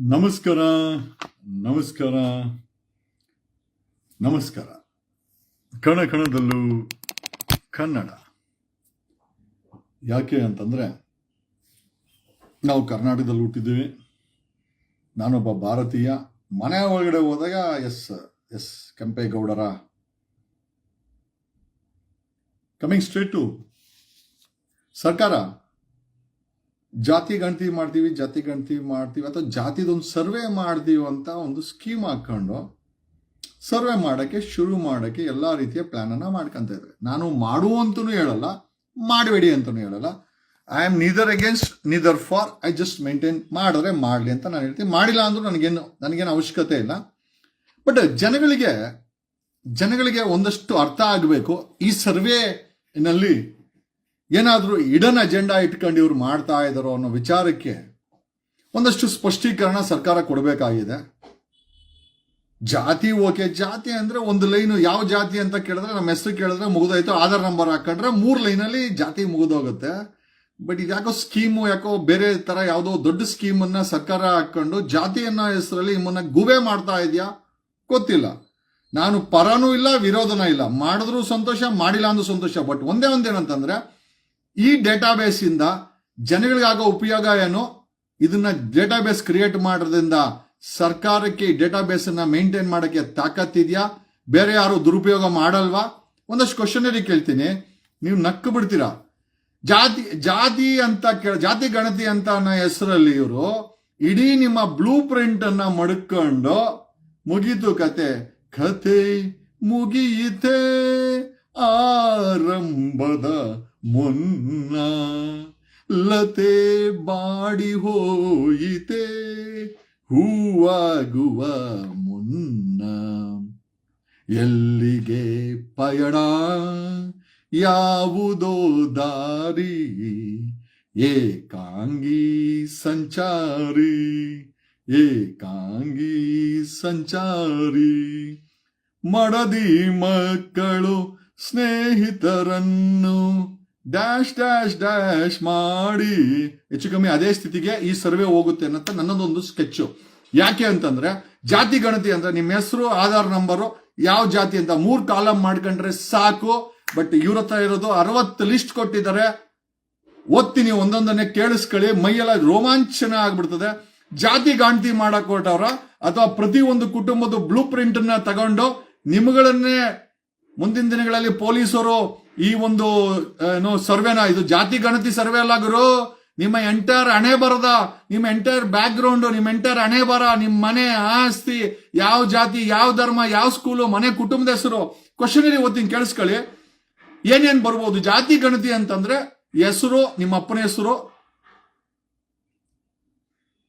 ನಮಸ್ಕಾರ ನಮಸ್ಕಾರ ನಮಸ್ಕಾರ. ಕಣ ಕಣದಲ್ಲೂ ಕನ್ನಡ. ಯಾಕೆ ಅಂತಂದ್ರೆ, ನಾವು ಕರ್ನಾಟಕದಲ್ಲಿ ಹುಟ್ಟಿದ್ದೀವಿ. ನಾನೊಬ್ಬ ಭಾರತೀಯ. ಮನೆ ಒಳಗಡೆ ಹೋದಾಗ ಎಸ್ ಎಸ್ ಕೆಂಪೇಗೌಡರ. ಕಮಿಂಗ್ ಸ್ಟ್ರೇಟ್ ಟು ಸರ್ಕಾರ. ಜಾತಿ ಗಣತಿ ಮಾಡ್ತೀವಿ, ಜಾತಿ ಗಣತಿ ಮಾಡ್ತೀವಿ ಅಥವಾ ಜಾತಿದೊಂದು ಸರ್ವೆ ಮಾಡ್ತೀವಿ ಅಂತ ಒಂದು ಸ್ಕೀಮ್ ಹಾಕೊಂಡು ಸರ್ವೆ ಮಾಡೋಕ್ಕೆ ಶುರು ಮಾಡೋಕ್ಕೆ ಎಲ್ಲ ರೀತಿಯ ಪ್ಲ್ಯಾನನ್ನು ಮಾಡ್ಕೊಂತ ಇದ್ದಾರೆ. ನಾನು ಮಾಡುವಂತನೂ ಹೇಳಲ್ಲ, ಮಾಡಬೇಡಿ ಅಂತಲೂ ಹೇಳಲ್ಲ. I am neither against neither for I just maintain ಮಾಡಿದ್ರೆ ಮಾಡಲಿ ಅಂತ ನಾನು ಹೇಳ್ತೀನಿ. ಮಾಡಿಲ್ಲ ಅಂದ್ರೆ ನನಗೇನು ನನಗೇನು ಅವಶ್ಯಕತೆ ಇಲ್ಲ. ಬಟ್ ಜನಗಳಿಗೆ ಜನಗಳಿಗೆ ಒಂದಷ್ಟು ಅರ್ಥ ಆಗಬೇಕು. ಈ ಸರ್ವೆನಲ್ಲಿ ಏನಾದರೂ ಇಡನ್ ಅಜೆಂಡಾ ಇಟ್ಕೊಂಡು ಇವ್ರು ಮಾಡ್ತಾ ಇದ್ದಾರೋ ಅನ್ನೋ ವಿಚಾರಕ್ಕೆ ಒಂದಷ್ಟು ಸ್ಪಷ್ಟೀಕರಣ ಸರ್ಕಾರ ಕೊಡಬೇಕಾಗಿದೆ. ಜಾತಿ ಓಕೆ, ಜಾತಿ ಅಂದ್ರೆ ಒಂದು ಲೈನು ಯಾವ ಜಾತಿ ಅಂತ ಕೇಳಿದ್ರೆ ನಮ್ಮ ಹೆಸರು ಕೇಳಿದ್ರೆ ಮುಗಿದೋಯ್ತು, ಆಧಾರ್ ನಂಬರ್ ಹಾಕೊಂಡ್ರೆ ಮೂರು ಲೈನಲ್ಲಿ ಜಾತಿ ಮುಗಿದೋಗುತ್ತೆ. ಬಟ್ ಇದ್ಯಾಕೋ ಸ್ಕೀಮು ಯಾಕೋ ಬೇರೆ ತರ ಯಾವುದೋ ದೊಡ್ಡ ಸ್ಕೀಮನ್ನು ಸರ್ಕಾರ ಹಾಕೊಂಡು ಜಾತಿಯನ್ನ ಹೆಸರಲ್ಲಿ ನಿಮ್ಮನ್ನು ಗುಬೆ ಮಾಡ್ತಾ ಇದೆಯಾ? ಗೊತ್ತಿಲ್ಲ. ನಾನು ಪರನೂ ಇಲ್ಲ, ವಿರೋಧನೂ ಇಲ್ಲ. ಮಾಡಿದ್ರು ಸಂತೋಷ, ಮಾಡಿಲ್ಲ ಅಂದ್ರೂ ಸಂತೋಷ. ಬಟ್ ಒಂದೇ ಒಂದೇನಂತಂದ್ರೆ ಈ ಡೇಟಾಬೇಸ್ ಇಂದ ಜನಗಳಿಗಾಗೋ ಉಪಯೋಗ ಏನು ಇದನ್ನ ಡೇಟಾಬೇಸ್ ಕ್ರಿಯೇಟ್ ಮಾಡೋದ್ರಿಂದ ಸರ್ಕಾರಕ್ಕೆ ಈ ಡೇಟಾಬೇಸ್ ಅನ್ನ ಮೇಂಟೈನ್ ಮಾಡೋಕ್ಕೆ ತಾಕತ್ತಿದ್ಯಾ ಬೇರೆ ಯಾರು ದುರುಪಯೋಗ ಮಾಡಲ್ವಾ? ಒಂದಷ್ಟು ಕ್ವಶನರಿ ಕೇಳ್ತೀನಿ. ನೀವು ನಕ್ಕು ಬಿಡ್ತೀರಾ? ಜಾತಿ ಜಾತಿ ಅಂತ ಕೇಳ, ಜಾತಿ ಗಣತಿ ಅಂತ ಅನ್ನೋ ಹೆಸರಲ್ಲಿ ಇವರು ಇಡೀ ನಿಮ್ಮ ಬ್ಲೂ ಪ್ರಿಂಟ್ ಅನ್ನ ಮಡ್ಕೊಂಡು ಮುಗೀತು ಕತೆ. ಕತೆ ಮುಗಿಯಿತೆ ಆರಂಭದ ಮುನ್ನ ಲತೆ ಬಾಡಿ ಹೋಯಿತೆ, ಹೂವಾಗುವ ಮುನ್ನ. ಎಲ್ಲಿಗೆ ಪಯಣ? ಯಾವುದೋ ದಾರಿ? ಏಕಾಂಗಿ ಸಂಚಾರಿ ಏಕಾಂಗಿ ಸಂಚಾರಿ. ಮಡದಿ ಮಕ್ಕಳು ಸ್ನೇಹಿತರನ್ನು ಡ್ಯಾಶ್ ಡ್ಯಾಶ್ ಡ್ಯಾಶ್ ಮಾಡಿ. ಹೆಚ್ಚು ಕಮ್ಮಿ ಅದೇ ಸ್ಥಿತಿಗೆ ಈ ಸರ್ವೆ ಹೋಗುತ್ತೆ ಅನ್ನೋಂಥ ನನ್ನದೊಂದು ಸ್ಕೆಚ್ಚು. ಯಾಕೆ ಅಂತಂದ್ರೆ, ಜಾತಿ ಗಣತಿ ಅಂದ್ರೆ ನಿಮ್ಮ ಹೆಸರು, ಆಧಾರ್ ನಂಬರು ಯಾವ ಜಾತಿ ಅಂತ ಮೂರು ಕಾಲಮ್ ಮಾಡ್ಕೊಂಡ್ರೆ ಸಾಕು. ಬಟ್ ಇವ್ರ ಹತ್ರ ಇರೋದು ಅರವತ್ತು ಲಿಸ್ಟ್ ಕೊಟ್ಟಿದ್ದಾರೆ. ಓದ್ತೀನಿ ಒಂದೊಂದನ್ನೇ ಕೇಳಿಸ್ಕೊಳ್ಳಿ. ಮೈಯೆಲ್ಲ ರೋಮಾಂಚನ ಆಗ್ಬಿಡ್ತದೆ. ಜಾತಿ ಗಣತಿ ಮಾಡಕ್ ಹೊರಟವ್ರ ಅಥವಾ ಪ್ರತಿ ಒಂದು ಕುಟುಂಬದ ಬ್ಲೂ ಪ್ರಿಂಟ್ ತಗೊಂಡು ನಿಮ್ಗಳನ್ನೇ ಮುಂದಿನ ದಿನಗಳಲ್ಲಿ ಪೊಲೀಸರು ಈ ಒಂದು ಏನು ಸರ್ವೆನ ಇದು ಜಾತಿ ಗಣತಿ ಸರ್ವೆ ಅಲ್ಲ ಗುರು. ನಿಮ್ಮ ಎಂಟೈರ್ ಹಣೆ ಬರದ, ನಿಮ್ಮ ಎಂಟೈರ್ ಬ್ಯಾಕ್ ಗ್ರೌಂಡ್ ನಿಮ್ಮ ಎಂಟೈರ್ ಹಣೆ ಬರ, ನಿಮ್ಮ ಮನೆ ಆಸ್ತಿ, ಯಾವ ಜಾತಿ, ಯಾವ ಧರ್ಮ, ಯಾವ ಸ್ಕೂಲು ಮನೆ ಕುಟುಂಬದ ಹೆಸರು. ಕ್ವಶನರಿ ಓದ್ತೀನಿ, ಕೇಳಿಸ್ಕೊಳ್ಳಿ. ಏನೇನ್ ಬರ್ಬೋದು? ಜಾತಿ ಗಣತಿ ಅಂತಂದ್ರೆ ಹೆಸರು, ನಿಮ್ಮ ಅಪ್ಪನ ಹೆಸರು,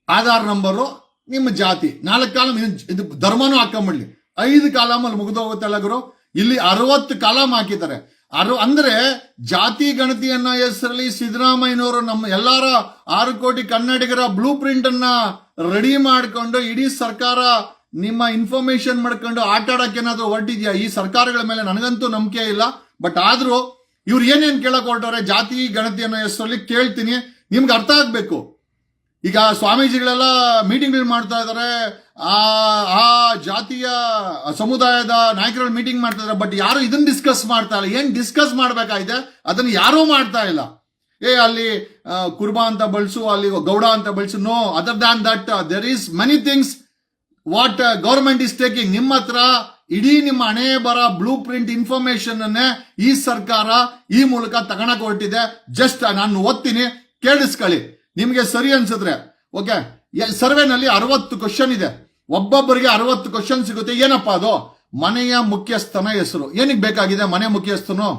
ಆಧಾರ್ ನಂಬರು ನಿಮ್ಮ ಜಾತಿ. ನಾಲ್ಕು ಕಾಲಮ್ ಇದು ಧರ್ಮನೂ ಹಾಕೊಂಬಿಡ್ಲಿ. ಐದು ಕಾಲಮಲ್ಲಿ ಮುಗಿದೋಗುತ್ತಲ್ಲ ಗುರು. ಇಲ್ಲಿ ಅರವತ್ತು ಕಾಲಮ್ ಹಾಕಿದ್ದಾರೆ. ಅರು ಅಂದ್ರೆ ಜಾತಿ ಗಣತಿ ಅನ್ನೋ ಹೆಸರಲ್ಲಿ ಸಿದ್ದರಾಮಯ್ಯನವರು ನಮ್ಮ ಎಲ್ಲಾರ ಆರು ಕೋಟಿ ಕನ್ನಡಿಗರ ಬ್ಲೂ ಪ್ರಿಂಟ್ ಅನ್ನ ರೆಡಿ ಮಾಡ್ಕೊಂಡು ಇಡೀ ಸರ್ಕಾರ ನಿಮ್ಮ ಇನ್ಫಾರ್ಮೇಶನ್ ಮಾಡ್ಕೊಂಡು ಆಟ ಆಡಕ್ಕೆ ಏನಾದ್ರು ಹೊರಟಿದ್ಯಾ? ಈ ಸರ್ಕಾರಗಳ ಮೇಲೆ ನನಗಂತೂ ನಂಬಿಕೆ ಇಲ್ಲ. ಬಟ್ ಆದ್ರೂ ಇವ್ರು ಏನೇನ್ ಕೇಳಕ್ ಹೊರಟವ್ರೆ? ಜಾತಿ ಗಣತಿ ಅನ್ನೋ ಹೆಸರಲ್ಲಿ ಕೇಳ್ತೀನಿ. ನಿಮ್ಗೆ ಅರ್ಥ ಆಗ್ಬೇಕು. ಈಗ ಸ್ವಾಮೀಜಿಗಳೆಲ್ಲ ಮೀಟಿಂಗ್ಗಳು ಮಾಡ್ತಾ ಇದ್ದಾರೆ ಆ ಆ ಜಾತಿಯ ಸಮುದಾಯದ ನಾಯಕರಲ್ಲಿ ಮೀಟಿಂಗ್ ಮಾಡ್ತಾ ಇದ್ದಾರೆ ಬಟ್ ಯಾರು ಇದನ್ನ ಡಿಸ್ಕಸ್ ಮಾಡ್ತಾ ಇಲ್ಲ? ಏನು ಡಿಸ್ಕಸ್ ಮಾಡಬೇಕಾಗಿದೆ? ಅದನ್ನ ಯಾರೂ ಮಾಡ್ತಾ ಇಲ್ಲ. ಏ, ಅಲ್ಲಿ ಕುರ್ಬಾ ಅಂತ ಬಳಸು, ಅಲ್ಲಿ ಗೌಡ ಅಂತ ಬಳಸು. No other than that there is many things what government is taking ನಿಮ್ಮ ಹತ್ರ ಇಡೀ ನಿಮ್ಮ ಹಣೆ ಬರ ಬ್ಲೂ ಪ್ರಿಂಟ್ ಇನ್ಫಾರ್ಮೇಶನ್ ಅನ್ನೇ ಈ ಸರ್ಕಾರ ಈ ಮೂಲಕ ತಗೊಳಕ್ ಹೊರಟಿದೆ. ಜಸ್ಟ್ ನಾನು ಓದ್ತೀನಿ, ಕೇಳಿಸ್ಕೊಳ್ಳಿ. ನಿಮ್ಗೆ ಸರಿ ಅನ್ಸಿದ್ರೆ ಓಕೆ ಸರ್ವೆನಲ್ಲಿ ಅರವತ್ತು ಕ್ವಶನ್ ಇದೆ. ಒಬ್ಬೊಬ್ಬರಿಗೆ ಅರವತ್ತು ಕ್ವಶನ್ ಸಿಗುತ್ತೆ. ಏನಪ್ಪಾ ಅದು? ಮನೆಯ ಮುಖ್ಯಸ್ಥನ ಹೆಸರು. ಏನಕ್ಕೆ ಬೇಕಾಗಿದೆ ಮನೆ ಮುಖ್ಯಸ್ಥನು?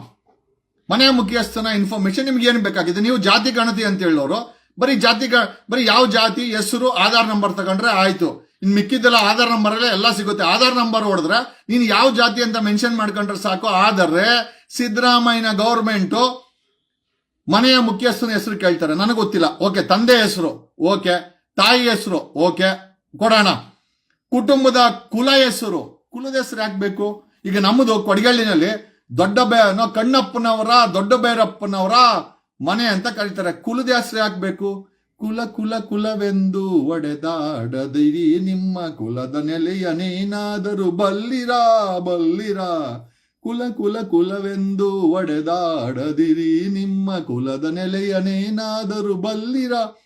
ಮನೆ ಮುಖ್ಯಸ್ಥನ ಇನ್ಫಾರ್ಮೇಶನ್ ನಿಮ್ಗೆ ಏನು ಬೇಕಾಗಿದೆ? ನೀವು ಜಾತಿ, ಗಣತಿ ಅಂತ ಹೇಳೋರು. ಬರೀ ಜಾತಿ ಬರೀ ಯಾವ ಜಾತಿ, ಹೆಸರು, ಆಧಾರ್ ನಂಬರ್ ತಗೊಂಡ್ರೆ ಆಯ್ತು. ಇನ್ ಮಿಕ್ಕಿದ್ದೆಲ್ಲ ಆಧಾರ್ ನಂಬರ್ ಎಲ್ಲ ಸಿಗುತ್ತೆ. ಆಧಾರ್ ನಂಬರ್ ಹೊಡೆದ್ರೆ ನೀನು ಯಾವ ಜಾತಿ ಅಂತ ಮೆನ್ಷನ್ ಮಾಡ್ಕೊಂಡ್ರೆ ಸಾಕು. ಆದರೆ ಸಿದ್ದರಾಮಯ್ಯನ ಗೌರ್ಮೆಂಟು ಮನೆಯ ಮುಖ್ಯಸ್ಥನ ಹೆಸರು ಕೇಳ್ತಾರೆ. ನನಗೆ ಗೊತ್ತಿಲ್ಲ. ಓಕೆ, ತಂದೆ ಹೆಸರು. ಓಕೆ, ತಾಯಿ ಹೆಸರು. ಓಕೆ, ಕೊಡೋಣ. ಕುಟುಂಬದ ಕುಲ ಹೆಸರು. ಕುಲದ ಹೆಸರು ಹಾಕ್ಬೇಕು ಬೇಕು ಈಗ ನಮ್ಮದು ಕೊಡಗಳ್ಳಿನಲ್ಲಿ ದೊಡ್ಡ ಬೇ ಕಣ್ಣಪ್ಪನವರ ದೊಡ್ಡ ಬೈರಪ್ಪನವರ ಮನೆ ಅಂತ ಕರೀತಾರೆ. ಕುಲದ ಹೆಸರು ಹಾಕ್ಬೇಕು ಬೇಕು ಕುಲ ಕುಲ, ಕುಲವೆಂದು ಒಡೆದಾಡದಿರಿ. ನಿಮ್ಮ ಕುಲದ ನೆಲೆಯನೇನಾದರೂ ಬಲ್ಲಿರಾ ಬಲ್ಲಿರಾ. ಕುಲ ಕುಲ ಕುಲವೆಂದು ಒಡೆದಾಡದಿರಿ. ನಿಮ್ಮ ಕುಲದ ನೆಲೆಯನೇನಾದರೂ ಬಲ್ಲಿರಾ?